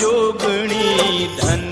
જોગણી ધન્યમાં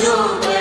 जो